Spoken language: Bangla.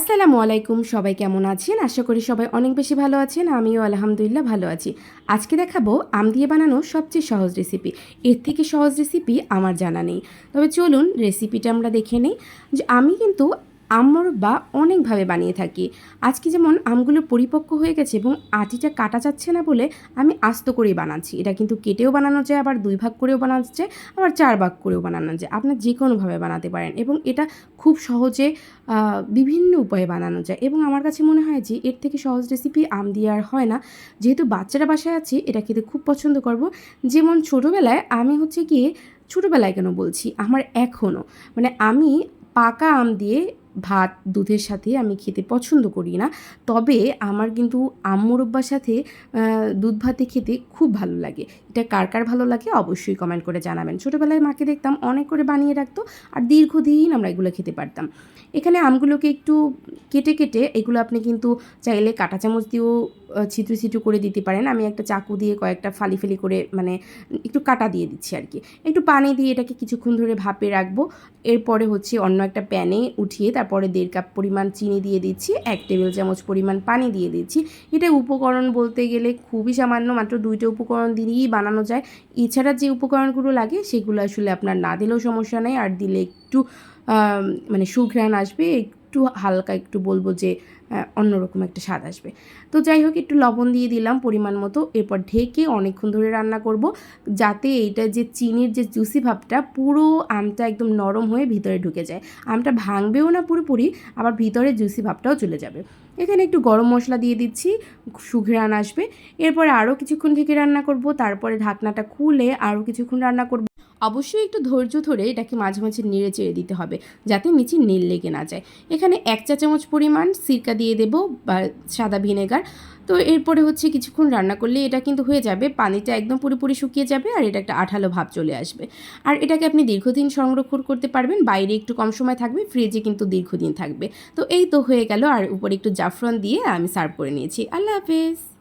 আসসালামু আলাইকুম, সবাই কেমন আছেন? আশা করি সবাই অনেক বেশি ভালো আছেন, আমিও আলহামদুলিল্লাহ ভালো আছি। আজকে দেখাবো আম দিয়ে বানানো সবচেয়ে সহজ রেসিপি এর থেকে সহজ রেসিপি আমার জানা নেই। তবে চলুন রেসিপিটা আমরা দেখে নিই। যে আমি কিন্তু আমর বা অনেকভাবে বানিয়ে থাকি। আজকে যেমন আমগুলো পরিপক্ক হয়ে গেছে এবং আটিটা কাটা যাচ্ছে না বলে আমি আস্ত করেই বানাচ্ছি। এটা কিন্তু কেটেও বানানো যায়, আবার দুই ভাগ করেও বানানো যায়, আবার চার ভাগ করেও বানানো যায়। আপনার যে কোনোভাবে বানাতে পারেন এবং এটা খুব সহজে বিভিন্ন উপায়ে বানানো যায় এবং আমার কাছে মনে হয় যে এর থেকে সহজ রেসিপি আম দিয়ে আর হয় না। যেহেতু বাচ্চারা বাসায় আছে, এটা খেতে খুব পছন্দ করব। যেমন ছোটোবেলায় আমি হচ্ছে গিয়ে, ছোটোবেলায় কেন বলছি? আমার এখনও মানে আমি পাকা আম দিয়ে ভাত, দুধের সাথে আমি খেতে পছন্দ করি না। তবে আমার কিন্তু আম সাথে দুধ ভাতে খেতে খুব ভালো লাগে। এটা কার কার ভালো লাগে অবশ্যই কমেন্ট করে জানাবেন। ছোটোবেলায় মাকে দেখতাম অনেক করে বানিয়ে রাখতো আর দীর্ঘদিন আমরা এগুলো খেতে পারতাম। এখানে আমগুলোকে একটু কেটে কেটে এগুলো আপনি কিন্তু চাইলে কাঁটা চামচ দিয়েও ছিদ্র ছিদ্র করে দিতে পারেন। আমি একটা চাকু দিয়ে কয়েকটা ফালি ফালি করে মানে একটু কাটা দিয়ে দিচ্ছি আর কি। একটু পানি দিয়ে এটাকে কিছুক্ষণ ধরে ভাপে রাখব। এরপরে হচ্ছে অন্য একটা প্যানে উঠিয়ে তারপরে দেড় কাপ পরিমাণ চিনি দিয়ে দিচ্ছি, এক টেবিল চামচ পরিমাণ পানি দিয়ে দিচ্ছি। এটা উপকরণ বলতে গেলে খুবই সামান্য, মাত্র দুইটা উপকরণ দিয়েই বানানো যায়। এছাড়া যে উপকরণগুলো লাগে সেগুলো আসলে আপনার না দিলেও সমস্যা নেই। আর দিলে একটু মানে সুঘ্রাণ আসবে একটু হালকা একটু বলব যে অন্যরকম একটা স্বাদ আসবে। তো যাই হোক, একটু লবণ দিয়ে দিলাম পরিমাণ মতো, এরপর ঢেকে অনেকক্ষণ ধরে রান্না করব, যাতে এইটা যে চিনির যে জুসি ভাবটা, পুরো আমটা একদম নরম হয়ে ভিতরে ঢুকে যায়। আমটা ভাঙবেও না পুরোপুরি, আবার ভিতরে জুসি ভাবটাও চলে যাবে। এখানে একটু গরম মশলা দিয়ে দিচ্ছি, সুঘ্রাণ আসবে। এরপরে আরও কিছুক্ষণ থেকে রান্না করব, তারপরে ঢাকনাটা খুলে আরও কিছুক্ষণ রান্না করব। অবশ্যই একটু ধৈর্য ধরে এটাকে মাঝে মাঝে নেড়ে চেড়ে দিতে হবে, যাতে নিচে নীল লেগে না যায়। এখানে এক চা চামচ পরিমাণ সিরকা দিয়ে দেব বা সাদা ভিনেগার। তো এরপরে হচ্ছে কিছুক্ষণ রান্না করলে এটা কিন্তু হয়ে যাবে, পানিটা একদম পুরোপুরি শুকিয়ে যাবে আর এটা একটা আঠালো ভাব চলে আসবে। আর এটাকে আপনি দীর্ঘদিন সংরক্ষণ করতে পারবেন, বাইরে একটু কম সময় থাকবে, ফ্রিজে কিন্তু দীর্ঘদিন থাকবে। তো এই তো হয়ে গেল, আর উপরে একটু জাফরান দিয়ে আমি সার্ভ করে নিয়েছি। আল্লাহ হাফেজ।